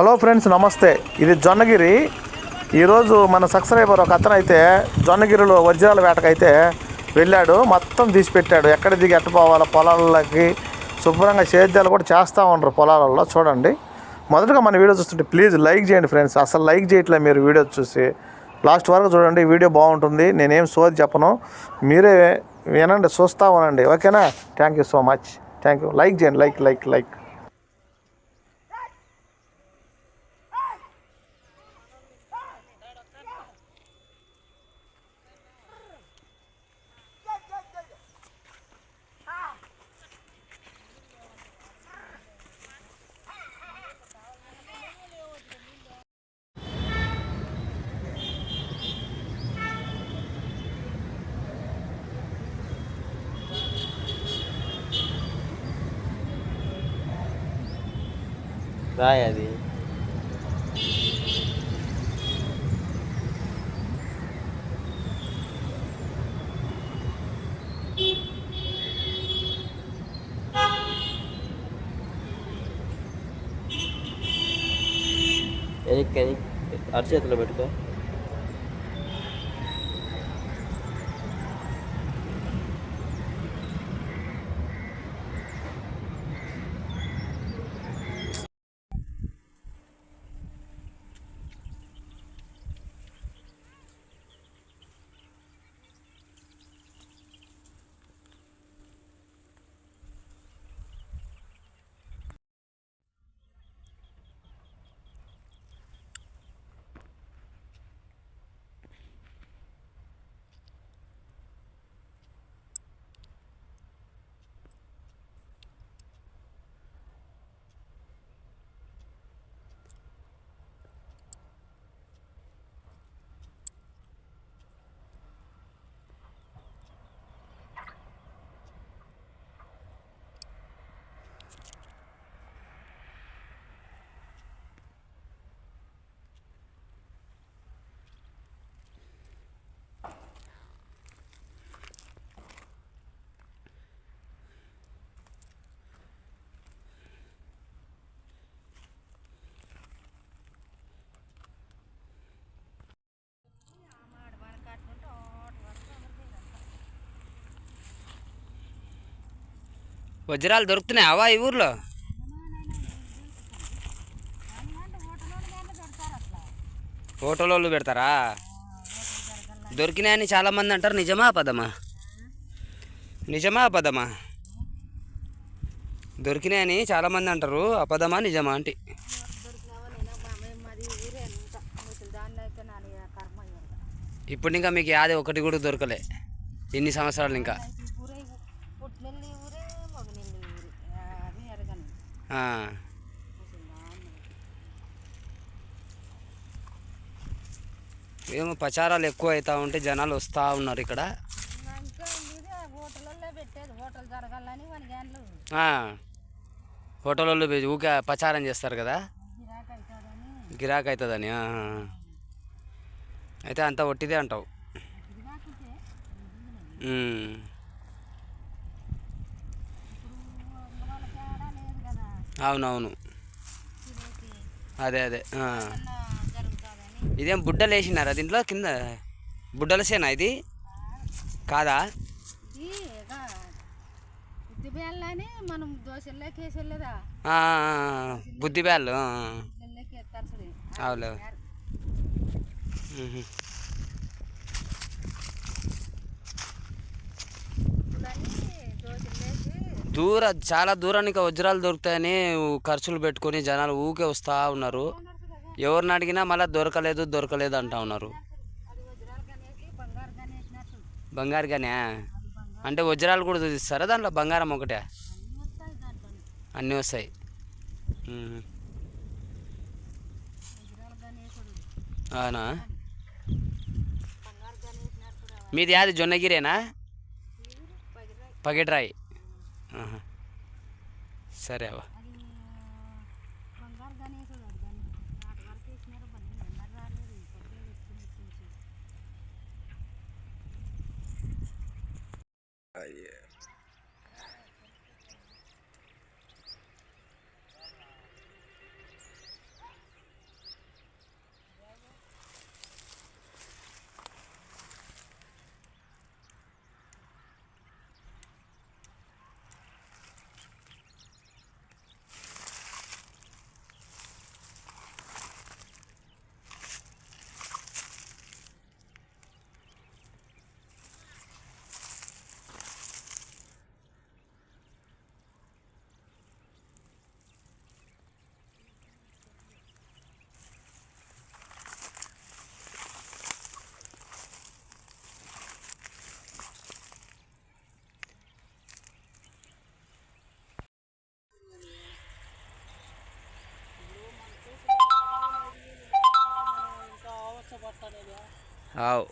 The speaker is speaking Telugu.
హలో ఫ్రెండ్స్ నమస్తే. ఇది జొన్నగిరి. ఈరోజు మన సబ్స్క్రైబర్ ఒక అతను అయితే జొన్నగిరిలో వజ్రాల వేటకైతే వెళ్ళాడు. మొత్తం తీసి పెట్టాడు. ఎక్కడ దిగి ఎట్ట పోవాలో పొలాలకి శుభ్రంగా సేద్యాలు కూడా చేస్తూ ఉండరు పొలాలలో. చూడండి. మొదటగా మన వీడియో చూస్తుంటే ప్లీజ్ లైక్ చేయండి ఫ్రెండ్స్. అసలు లైక్ చేయట్లే మీరు వీడియో చూసి. లాస్ట్ వరకు చూడండి వీడియో బాగుంటుంది. నేనేం సోది చెప్పను. మీరే వినండి చూస్తూ ఉనండి ఓకేనా? Thank you so much thank you like చేయండి. లైక్ లైక్ లైక్ రాయ్ అది. ఎనిక్ ఎనిక్ అరచేతిలో పెట్టుకో. వజ్రాలు దొరుకుతున్నాయి. అవా ఈ ఊర్లో? హోటల్లో పెడతారా? దొరికినాయని చాలామంది అంటారు. నిజమా పదమా నిజమా అపదమా దొరికినాయని చాలామంది అంటారు. అపదమా నిజమా అంటే ఇప్పుడు ఇంకా మీకు యాది ఒకటి కూడా దొరకలే. ఎన్ని సంవత్సరాలు ఇంకా. ఏమో ప్రచారాలు ఎక్కువ అవుతా ఉంటే జనాలు వస్తూ ఉన్నారు ఇక్కడ. హోటల్లో ఊకే ప్రచారం చేస్తారు కదా? గిరాక్ అవుతుందని. అయితే అంత ఒట్టిదే అంటావు. అవునవును. అదే అదే. ఇదేం బుడ్డలు వేసినారా దీంట్లో కింద? బుడ్డల సేనా ఇది? కాదా? మనం. బుద్ధి బ్యాళ్ళు అవులే. దూర చాలా దూరానికి వజ్రాలు దొరుకుతాయని ఖర్చులు పెట్టుకొని జనాలు ఊకే వస్తూ ఉన్నారు. ఎవరిని అడిగినా మళ్ళీ దొరకలేదు దొరకలేదు అంటా ఉన్నారు. బంగారు కానీ అంటే వజ్రాలు కూడా ఇస్తారా దాంట్లో? బంగారం ఒకటే? అన్నీ వస్తాయి. అవునా? మీది యాది? జొన్నగిరేనా? పగిడ్రాయి. సరే అవ్వ అది బంగారు